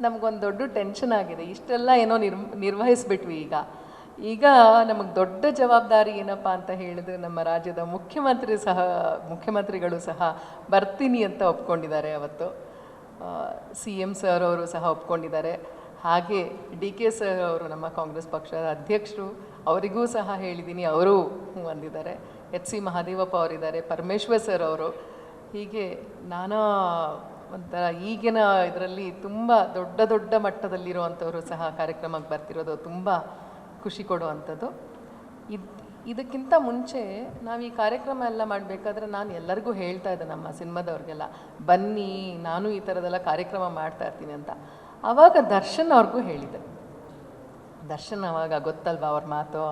ನಮಗೊಂದು ದೊಡ್ಡ ಟೆನ್ಷನ್ ಆಗಿದೆ. ಇಷ್ಟೆಲ್ಲ ಏನೋ ನಿರ್ ನಿರ್ವಹಿಸ್ಬಿಟ್ವಿ ಈಗ. ಈಗ ನಮಗೆ ದೊಡ್ಡ ಜವಾಬ್ದಾರಿ ಏನಪ್ಪ ಅಂತ ಹೇಳಿದ್ರೆ ನಮ್ಮ ರಾಜ್ಯದ ಮುಖ್ಯಮಂತ್ರಿ ಸಹ, ಮುಖ್ಯಮಂತ್ರಿಗಳು ಸಹ ಬರ್ತೀನಿ ಅಂತ ಒಪ್ಕೊಂಡಿದ್ದಾರೆ ಅವತ್ತು. ಸಿ ಎಂ ಸರ್ ಅವರು ಸಹ ಒಪ್ಕೊಂಡಿದ್ದಾರೆ. ಹಾಗೆ ಡಿ ಕೆ ಸರ್ ಅವರು ನಮ್ಮ ಕಾಂಗ್ರೆಸ್ ಪಕ್ಷದ ಅಧ್ಯಕ್ಷರು, ಅವರಿಗೂ ಸಹ ಹೇಳಿದ್ದೀನಿ ಅವರು ಬಂದಿದ್ದಾರೆ. ಎಚ್ ಸಿ ಮಹಾದೇವಪ್ಪ ಅವರಿದ್ದಾರೆ, ಪರಮೇಶ್ವರ್ ಸರ್ ಅವರು. ಹೀಗೆ ನಾನಾ ಒಂಥರ ಈಗಿನ ಇದರಲ್ಲಿ ತುಂಬ ದೊಡ್ಡ ದೊಡ್ಡ ಮಟ್ಟದಲ್ಲಿರುವಂಥವರು ಸಹ ಕಾರ್ಯಕ್ರಮಕ್ಕೆ ಬರ್ತಿರೋದು. ತುಂಬ ಖುಷಿ ಕೊಡುವಂಥದ್ದು. ಇದು, ಇದಕ್ಕಿಂತ ಮುಂಚೆ ನಾವು ಈ ಕಾರ್ಯಕ್ರಮ ಎಲ್ಲ ಮಾಡಬೇಕಾದ್ರೆ ನಾನು ಎಲ್ಲರಿಗೂ ಹೇಳ್ತಾ ಇದ್ದೆ ನಮ್ಮ ಸಿನಿಮಾದವ್ರಿಗೆಲ್ಲ, ಬನ್ನಿ, ನಾನು ಈ ಥರದೆಲ್ಲ ಕಾರ್ಯಕ್ರಮ ಮಾಡ್ತಾ ಇರ್ತೀನಿ ಅಂತ. ಆವಾಗ ದರ್ಶನ್ ಅವ್ರಿಗೂ ಹೇಳಿದೆ ದರ್ಶನ್ ಅವಾಗ ಗೊತ್ತಲ್ವಾ ಅವ್ರ ಮಾತು?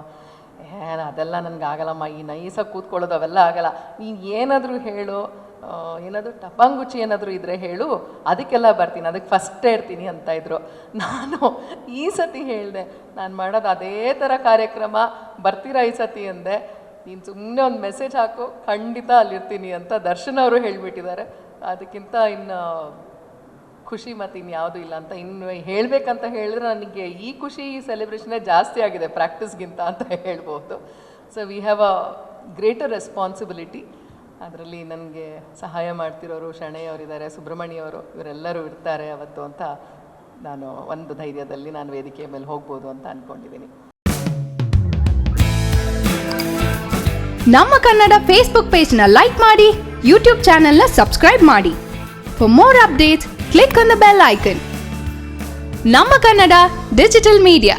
ಏನು, ಅದೆಲ್ಲ ನನಗೆ ಆಗಲ್ಲಮ್ಮ. ಈ ನೈಸಾಗಿ ಕೂತ್ಕೊಳ್ಳೋದು ಅವೆಲ್ಲ ಆಗಲ್ಲ. ನೀನು ಏನಾದರೂ ಹೇಳು ಏನಾದರೂ ಟಪಾಂಗುಚಿ ಏನಾದರೂ ಇದ್ದರೆ ಹೇಳು, ಅದಕ್ಕೆಲ್ಲ ಬರ್ತೀನಿ. ಅದಕ್ಕೆ ಫಸ್ಟೇ ಇರ್ತೀನಿ ಅಂತ ಇದ್ರು. ನಾನು ಈ ಸತಿ ಹೇಳಿದೆ, ನಾನು ಮಾಡೋದು ಅದೇ ಥರ ಕಾರ್ಯಕ್ರಮ, ಬರ್ತೀರಾ ಈ ಸತಿ ಅಂದೆ. ನೀನು ಸುಮ್ಮನೆ ಒಂದು ಮೆಸೇಜ್ ಹಾಕು, ಖಂಡಿತ ಅಲ್ಲಿರ್ತೀನಿ ಅಂತ ದರ್ಶನ್ ಅವರು ಹೇಳಿಬಿಟ್ಟಿದ್ದಾರೆ. ಅದಕ್ಕಿಂತ ಇನ್ನು ಖುಷಿ ಮತ್ತು ಇನ್ಯಾವುದು ಇಲ್ಲ ಅಂತ ಇನ್ನು ಹೇಳಬೇಕಂತ ಹೇಳಿದ್ರೆ ನನಗೆ ಈ ಖುಷಿ ಈ ಸೆಲೆಬ್ರೇಷನೇ ಜಾಸ್ತಿ ಆಗಿದೆ ಪ್ರಾಕ್ಟೀಸ್ಗಿಂತ ಅಂತ ಹೇಳ್ಬೋದು. So we have a greater responsibility ಅದರಲ್ಲಿ ನನಗೆ ಸಹಾಯ ಮಾಡ್ತಿರೋರು ಶಣೆಯವರಿದ್ದಾರೆ ಸುಬ್ರಹ್ಮಣ್ಯವರು ಇವರೆಲ್ಲರೂ ಇರ್ತಾರೆ ಅವತ್ತು ಅಂತ ನಾನು ಒಂದು ಧೈರ್ಯದಲ್ಲಿ ನಾನು ವೇದಿಕೆಯ ಮೇಲೆ ಹೋಗ್ಬೋದು ಅಂತ ಅಂದ್ಕೊಂಡಿದ್ದೀನಿ ನಮ್ಮ ಕನ್ನಡ ಫೇಸ್ಬುಕ್ ಪೇಜ್ನ ಲೈಕ್ ಮಾಡಿ ಯೂಟ್ಯೂಬ್ ಚಾನೆಲ್ನ ಸಬ್ಸ್ಕ್ರೈಬ್ ಮಾಡಿ. For more updates click on the bell icon ನಮ್ಮ ಕನ್ನಡ ಡಿಜಿಟಲ್ ಮೀಡಿಯಾ